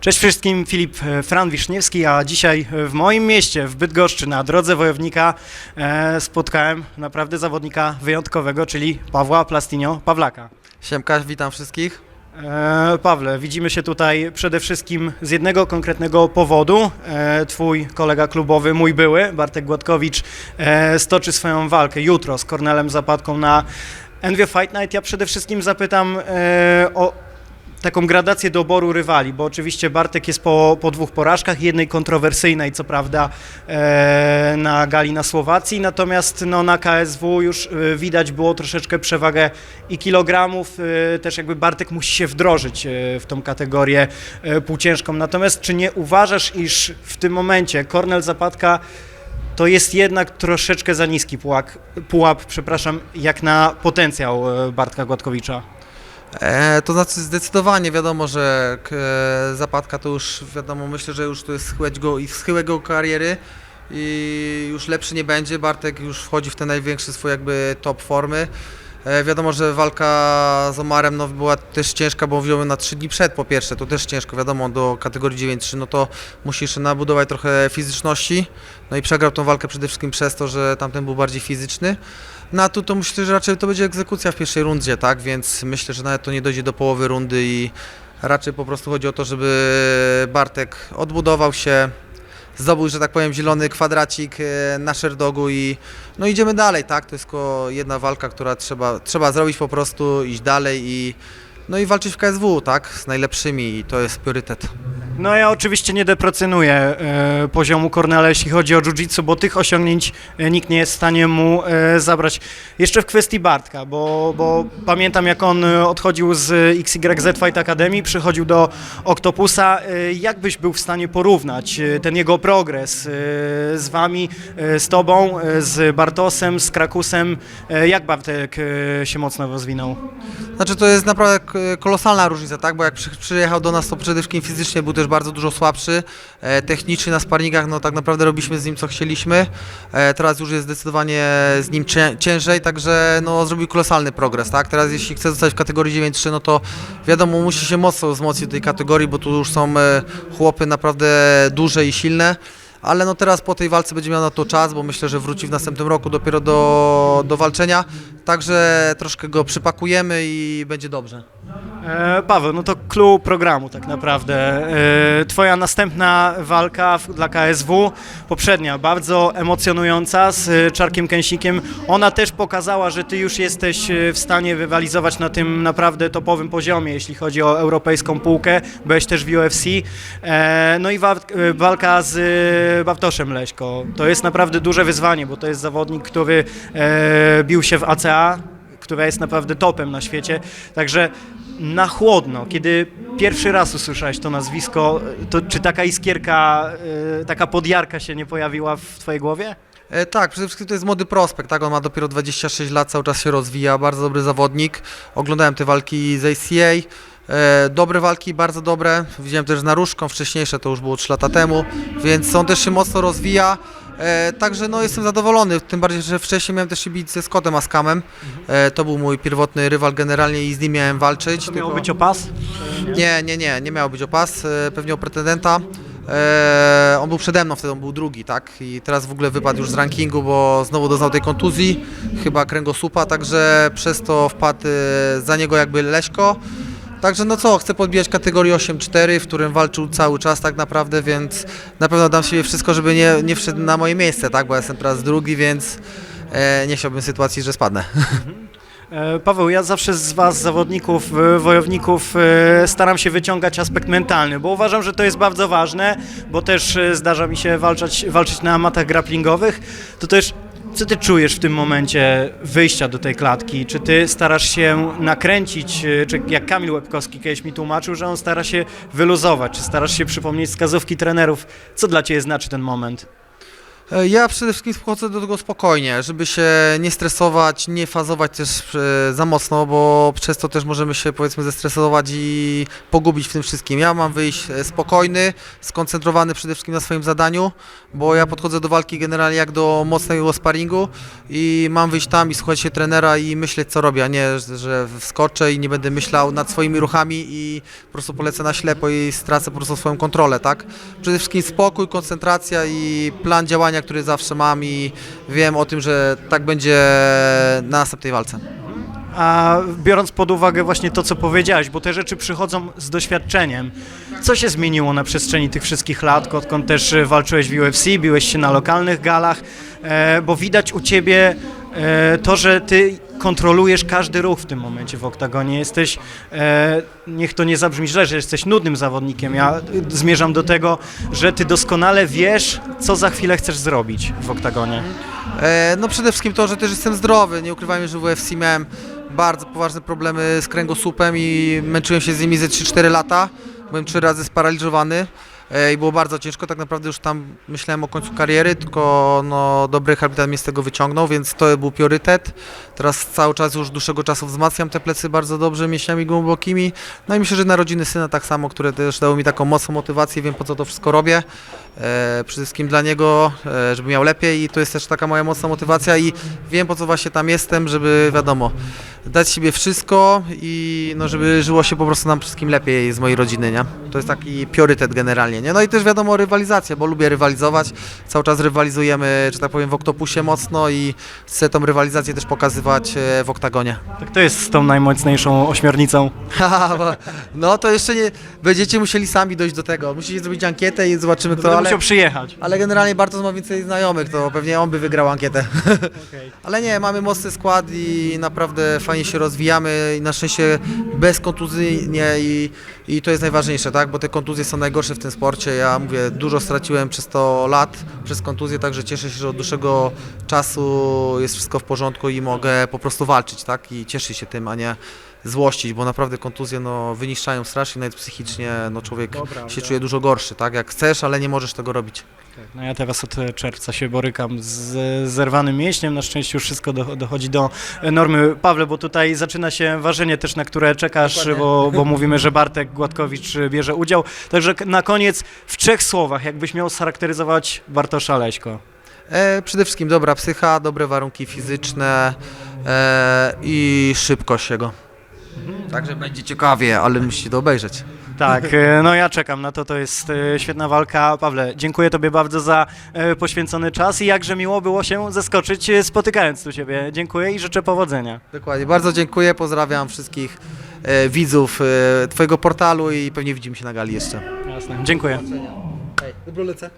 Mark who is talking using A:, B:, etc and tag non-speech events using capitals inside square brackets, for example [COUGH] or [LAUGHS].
A: Cześć wszystkim, Filip e, Fran Wiszniewski, a dzisiaj w moim mieście, w Bydgoszczy, na drodze wojownika e, spotkałem naprawdę zawodnika wyjątkowego, czyli Pawła Plastinio Pawlaka.
B: Siemka, witam wszystkich.
A: E, Pawle, widzimy się tutaj przede wszystkim z jednego konkretnego powodu. E, twój kolega klubowy, mój były, Bartek Gładkowicz, e, stoczy swoją walkę jutro z Kornelem Zapadką na NW Fight Night. Ja przede wszystkim zapytam e, o taką gradację doboru rywali, bo oczywiście Bartek jest po, po dwóch porażkach, jednej kontrowersyjnej, co prawda, e, na gali na Słowacji, natomiast no, na KSW już e, widać było troszeczkę przewagę i kilogramów, e, też jakby Bartek musi się wdrożyć e, w tą kategorię e, półciężką. Natomiast czy nie uważasz, iż w tym momencie Kornel Zapadka to jest jednak troszeczkę za niski pułap, pułap przepraszam, jak na potencjał e, Bartka Gładkowicza?
B: E, to znaczy zdecydowanie wiadomo, że e, Zapadka to już wiadomo, myślę, że już to jest schyłek go, schyłek kariery i już lepszy nie będzie. Bartek już wchodzi w te największe swoje jakby top formy. E, wiadomo, że walka z Omarem no, była też ciężka, bo wziąłem na 3 dni przed po pierwsze, to też ciężko, wiadomo, do kategorii 9-3, no to musi jeszcze nabudować trochę fizyczności. No i przegrał tą walkę przede wszystkim przez to, że tamten był bardziej fizyczny. No a tu to myślę, że raczej to będzie egzekucja w pierwszej rundzie, tak? Więc myślę, że nawet to nie dojdzie do połowy rundy i raczej po prostu chodzi o to, żeby Bartek odbudował się, zdobył, że tak powiem, zielony kwadracik e, na Sherdogu i no idziemy dalej, tak? To jest tylko jedna walka, która trzeba, trzeba zrobić po prostu, iść dalej i no i walczyć w KSW, tak? Z najlepszymi i to jest priorytet.
A: No ja oczywiście nie deprecjonuję e, poziomu Kornela, jeśli chodzi o jiu-jitsu, bo tych osiągnięć e, nikt nie jest w stanie mu e, zabrać. Jeszcze w kwestii Bartka, bo, bo pamiętam jak on odchodził z XYZ Fight Academy, przychodził do Octopusa. Jak byś był w stanie porównać ten jego progres z wami, z tobą, z Bartosem, z Krakusem? Jak Bartek się mocno rozwinął?
B: Znaczy to jest naprawdę kolosalna różnica, tak? Bo jak przy, przyjechał do nas, to przede wszystkim fizycznie był też bardzo dużo słabszy. E, technicznie na sparringach, no tak naprawdę robiliśmy z nim co chcieliśmy. E, teraz już jest zdecydowanie z nim cię, ciężej, także no zrobił kolosalny progres, tak? Teraz jeśli chce zostać w kategorii 9-3, no to wiadomo, musi się mocno wzmocnić tej kategorii, bo tu już są e, chłopy naprawdę duże i silne. Ale no teraz po tej walce będzie miał na to czas, bo myślę, że wróci w następnym roku dopiero do, do walczenia. Także troszkę go przypakujemy i będzie dobrze.
A: E, Paweł, no to clue programu tak naprawdę. E, Twoja następna walka dla KSW, poprzednia, bardzo emocjonująca z e, Czarkiem Kęsikiem. Ona też pokazała, że Ty już jesteś w stanie rywalizować na tym naprawdę topowym poziomie, jeśli chodzi o europejską półkę. Byłeś też w UFC. No i wa- walka z Bartoszem Leśko. To jest naprawdę duże wyzwanie, bo to jest zawodnik, który bił się w ACA, która jest naprawdę topem na świecie. Także na chłodno, kiedy pierwszy raz usłyszałeś to nazwisko, to czy taka iskierka, y, taka podjarka się nie pojawiła w twojej głowie?
B: E, tak, przede wszystkim to jest młody prospekt, tak? On ma dopiero 26 lat, cały czas się rozwija, bardzo dobry zawodnik. Oglądałem te walki z ACA. E, dobre walki, bardzo dobre. Widziałem też z Naruszką, wcześniejsze to już było 3 lata temu, więc on też się mocno rozwija. E, także no jestem zadowolony, tym bardziej, że wcześniej miałem też się bić ze Scottem Askamem. E, to był mój pierwotny rywal generalnie i z nim miałem walczyć.
A: To miało
B: tylko-
A: być o pas?
B: nie, nie, nie, nie miał być o pas, e, pewnie o pretendenta. E, on był przede mną, wtedy on był drugi, tak? I teraz w ogóle wypadł już z rankingu, bo znowu doznał tej kontuzji, chyba kręgosłupa, także przez to wpadł e, za niego jakby Leśko. Także no co, chcę podbijać kategorię 8-4, w którym walczył cały czas tak naprawdę, więc na pewno dam siebie wszystko, żeby nie, nie wszedł na moje miejsce, tak? Bo ja jestem teraz drugi, więc e, nie chciałbym sytuacji, że spadnę.
A: E, Paweł, ja zawsze z Was, zawodników, e, wojowników, e, staram się wyciągać aspekt mentalny, bo uważam, że to jest bardzo ważne, bo też zdarza mi się walczyć, walczyć na matach grapplingowych. To też, co Ty czujesz w tym momencie wyjścia do tej klatki? Czy Ty starasz się nakręcić, e, czy jak Kamil Łebkowski kiedyś mi tłumaczył, że on stara się wyluzować, czy starasz się przypomnieć wskazówki trenerów? Co dla Ciebie znaczy ten moment?
B: E, Ja przede wszystkim podchodzę do tego spokojnie, żeby się nie stresować, nie fazować też e, za mocno, bo przez to też możemy się powiedzmy zestresować i pogubić w tym wszystkim. Ja mam wyjść e, spokojny, skoncentrowany przede wszystkim na swoim zadaniu, bo ja podchodzę do walki generalnie jak do mocnego sparingu i mam wyjść tam i słuchać się trenera i myśleć co robię, a nie, że- że wskoczę i nie będę myślał nad swoimi ruchami i po prostu polecę na ślepo i stracę po prostu swoją kontrolę, tak? Przede wszystkim spokój, koncentracja i plan działania, który zawsze mam i wiem o tym, że tak będzie na następnej walce.
A: A biorąc pod uwagę właśnie to, co powiedziałeś, bo te rzeczy przychodzą z doświadczeniem, co się zmieniło na przestrzeni tych wszystkich lat, odkąd też e, walczyłeś w UFC, biłeś się na lokalnych galach, e, bo widać u ciebie e, to, że ty kontrolujesz każdy ruch w tym momencie w oktagonie. Jesteś, e, niech to nie zabrzmi źle, że jesteś nudnym zawodnikiem. Ja zmierzam do tego, że ty doskonale wiesz, co za chwilę chcesz zrobić w oktagonie.
B: E, No przede wszystkim to, że też jestem zdrowy. Nie ukrywajmy, że w UFC miałem bardzo poważne problemy z kręgosłupem i męczyłem się z nimi ze 3-4 lata. Byłem trzy razy sparaliżowany i było bardzo ciężko. Tak naprawdę już tam myślałem o końcu kariery, tylko no, dobry rehabilitat mnie z tego wyciągnął, więc to był priorytet. Teraz cały czas już dłuższego czasu wzmacniam te plecy bardzo dobrze mięśniami głębokimi. No i myślę, że narodziny syna tak samo, które też dały mi taką mocną motywację, wiem po co to wszystko robię. E, przede wszystkim dla niego, e, żeby miał lepiej i to jest też taka moja mocna motywacja i wiem po co właśnie tam jestem, żeby wiadomo, dać siebie wszystko i no, żeby żyło się po prostu nam wszystkim lepiej z mojej rodziny, nie? To jest taki priorytet generalnie, nie? No i też wiadomo rywalizacja, bo lubię rywalizować, cały czas rywalizujemy, że tak powiem, w Oktopusie mocno i chcę tą rywalizację też pokazywać e, w Oktagonie.
A: Tak to jest z tą najmocniejszą ośmiornicą. [LAUGHS]
B: No to jeszcze nie, będziecie musieli sami dojść do tego, musicie zrobić ankietę i zobaczymy kto, ale...
A: musiał przyjechać.
B: Ale generalnie Bartosz ma więcej znajomych, to pewnie on by wygrał ankietę. [LAUGHS] Ale nie, mamy mocny skład i naprawdę fajnie się rozwijamy i na szczęście bez kontuzji nie, i, i to jest najważniejsze, tak? Bo te kontuzje są najgorsze w tym sporcie. Ja mówię, dużo straciłem przez to lat, przez kontuzję, także cieszę się, że od dłuższego czasu jest wszystko w porządku i mogę po prostu walczyć, tak? I cieszyć się tym, a nie złościć, bo naprawdę kontuzje no, wyniszczają strasznie, nawet psychicznie no, człowiek
A: prawda.
B: się czuje dużo gorszy, tak? Jak chcesz, ale nie możesz tego robić.
A: No ja teraz od e, czerwca się borykam z zerwanym mięśniem. Na szczęście już wszystko do, dochodzi do e, normy. Pawle, bo tutaj zaczyna się ważenie też, na które czekasz, bo, bo mówimy, że Bartek Gładkowicz bierze udział. Także na koniec w trzech słowach, jakbyś miał scharakteryzować Bartosza Leśko.
B: E, przede wszystkim dobra psycha, dobre warunki fizyczne e, i szybkość jego. Także będzie ciekawie, ale musicie to obejrzeć.
A: Tak, e, no ja czekam na to, to jest e, świetna walka. Pawle, dziękuję Tobie bardzo za e, poświęcony czas i jakże miło było się zaskoczyć e, spotykając tu Ciebie. Dziękuję i życzę powodzenia.
B: Dokładnie, bardzo dziękuję, pozdrawiam wszystkich e, widzów e, Twojego portalu i pewnie widzimy się na gali jeszcze.
A: Jasne, dziękuję.
B: Hej, dobro lecę.